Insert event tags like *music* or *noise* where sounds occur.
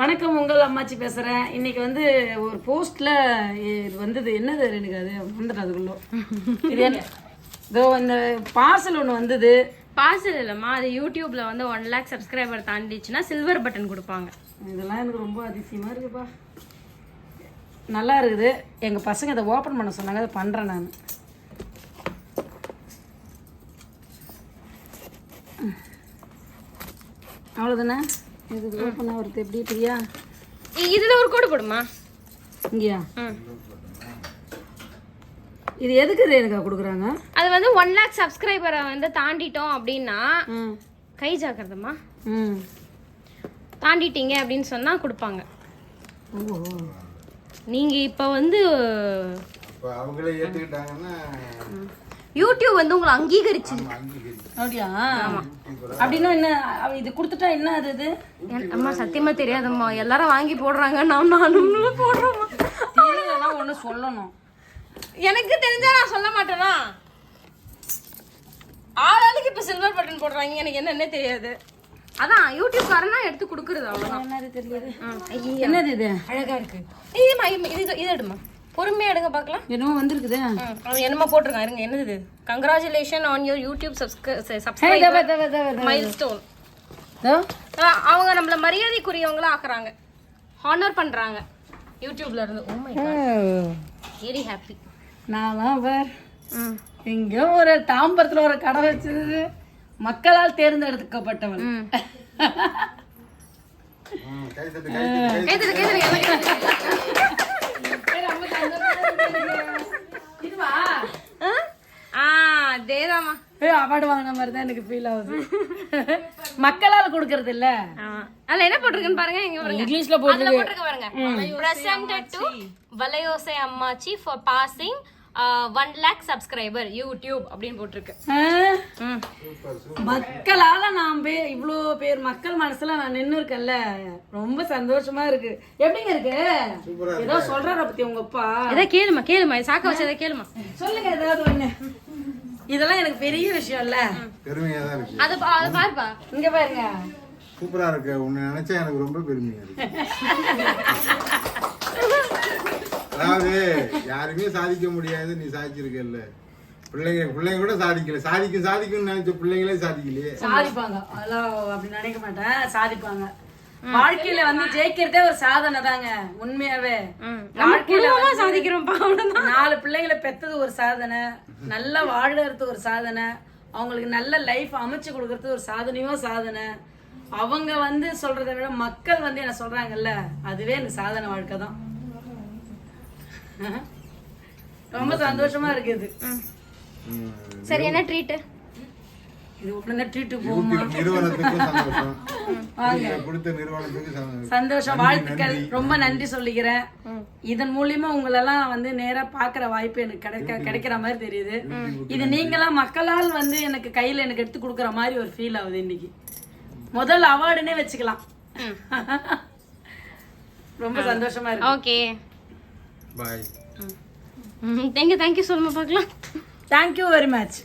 வணக்கம் உங்கள் அம்மாச்சி பேசுகிறேன் இன்னைக்கு வந்து ஒரு போஸ்ட்டில் இது வந்தது. என்னது எனக்கு அது? வந்துட்டு அதுக்குள்ளே. இது என்ன? இதோ இந்த பார்சல் ஒன்று வந்தது. பார்சல் இல்லைம்மா அது யூடியூப்ல வந்து ஒன் லேக் சப்ஸ்கிரைபர் தாண்டிச்சுன்னா சில்வர் பட்டன் கொடுப்பாங்க. இதெல்லாம் எனக்கு ரொம்ப அதிசயமாக இருக்குப்பா. நல்லா இருக்குது. எங்கள் பசங்க இதை ஓப்பன் பண்ண சொன்னாங்க அதை பண்ணுறேன் நான். அவ்வளோதானே இது ஓப்பன் ஆகிறது எப்படி தெரியா இ- இதுல ஒரு கோடு போடுமா? இங்கேயா. இது எதுக்கு ரேணுகா கொடுக்குறாங்க? அது வந்து ஒன் லேக் சப்ஸ்கிரைபரை வந்து தாண்டிட்டோம் அப்படின்னா கை ஜாக்கிரதம்மா. ம். தாண்டிட்டீங்க அப்படின்னு சொன்னா கொடுப்பாங்க. ஓ நீங்க இப்ப வந்து அவங்களே ஏற்றுக்கிட்டாங்கன்னா யூடியூப் வந்து உங்களை அங்கீகரிச்சு. அப்படியா? அப்படின்னா என்ன இது கொடுத்துட்டா என்ன அது இது? அம்மா சத்தியமா தெரியாதம்மா. எல்லாரும் வாங்கி போடுறாங்க. நான் நானும் போடுறோம்மா. தெரியலன்னா ஒன்று சொல்லணும். எனக்கு தெரிஞ்சா நான் சொல்ல மாட்டேனா? ஆளாளுக்கு இப்ப சில்வர் பட்டன் போடுறாங்க. எனக்கு என்னன்னே தெரியாது. அதான் யூடியூப் காரனா எடுத்து கொடுக்குறது அவ்வளவுதான். என்னது தெரியுது? ம், ஐயே. என்னது இது? அழகா இருக்கு. இதுமா இது இது- இது எடுமா? பொறுமையா எடுங்க பார்க்கலாம். என்னமோ வந்திருக்குது. என்னமா போட்டிருக்கான். இருங்க என்னது congratulation on your YouTube subscriber. Milestone. அவங்க நம்மள மரியாதைக்குரியவங்களா ஆக்குறாங்க. ஹானர் பண்றாங்க. யூடியூப்ல இருந்து. ஓ. மை வெரி ஹாப்பி நான்லாம் பார் எங்கேயோ ஒரு தாம்பரத்துல ஒரு கடை வச்சிருது மக்களால் தேர்ந்தெடுக்கப்பட்டவன். ம், கை அவார்டு வாங்கின மாதிரி தான் எனக்கு ஃபீல் ஆகுது. மக்களால் கொடுக்கறது இல்ல அதுல என்ன போட்டிருக்குன்னு பாருங்க இங்க பாருங்க. இங்கிலீஷ்ல போட்டிருக்க. பாருங்க. Presented to Valaiyosai Ammachi for passing one lakh subscriber YouTube அப்படின்னு போட்டிருக்கு. மக்களால நான் பே இவ்வளோ பேர் மக்கள் மனசுல நான் நின்னு இருக்கேன்ல ரொம்ப சந்தோஷமா இருக்கு. எப்படிங்க இருக்கு? ஏதோ சொல்றார பத்தி உங்க அப்பா? எதை கேளுமா கேளுமா சாக்க வச்சதை கேளுமா. சொல்லுங்க ஏதாவது ஒண்ணு. இதெல்லாம் எனக்கு பெரிய விஷயம் இல்ல பெருமையா தான் இருக்கு. அது அது பாருப்பா. இங்க பாருங்க. சூப்பரா இருக்கு. உன்னை நினைச்சா எனக்கு ரொம்ப பெருமையா இருக்கு. அதாவது யாருமே சாதிக்க முடியாது. நீ சாதிச்சிருக்கல்ல. பிள்ளைங்க பிள்ளைங்க கூட சாதிக்கல. சாதிக்கும் சாதிக்கும்னு நினைச்ச பிள்ளைங்களே சாதிக்கலையே. சாதிப்பாங்க. அதெல்லாம் அப்படி நினைக்க மாட்டேன். சாதிப்பாங்க. வாழ்க்கையில வந்து ஜெயிக்கிறதே ஒரு சாதனை தாங்க உண்மையாவே. வாழ்க்கையில அவ்வளவுதான். நாலு பிள்ளைங்களை பெத்தது ஒரு சாதனை நல்லா வாழறது ஒரு சாதனை அவங்களுக்கு நல்ல லைஃப் அமைச்சு கொடுக்கறது ஒரு சாதனையும் சாதனை. அவங்க வந்து சொல்றதை விட மக்கள் வந்து என்ன சொல்றாங்கல்ல அதுவே எனக்கு சாதனை வாழ்க்கை தான். ரொம்ப சந்தோஷமா இருக்குது. சரி என்ன ட்ரீட் இது உடனே ட்ரீட்டு போகுமா யூடியூப் நிறுவனத்துக்கும் சந்தோஷம். நீங்க கொடுத்த நிறுவனத்துக்கு சந்தோஷம். சந்தோஷம். வாழ்த்துக்கள். ரொம்ப நன்றி சொல்லிக்கிறேன். இதன் மூலியமா உங்களெல்லாம் வந்து நேரா பாக்குற வாய்ப்பு எனக்கு கிடைக்க கிடைக்கிற மாதிரி தெரியுது. இது நீங்களாம் மக்களால் வந்து எனக்கு கையில எனக்கு எடுத்து கொடுக்குற மாதிரி ஒரு ஃபீல் ஆகுது இன்னைக்கு. முதல் அவார்டுனே வச்சுக்கலாம். *laughs* ரொம்ப சந்தோஷமா இருக்கு. ஓகே. பாய் தேங்க்யூ தேங்க்யூ சொல்லுமா பார்க்கலாம். Thank you very much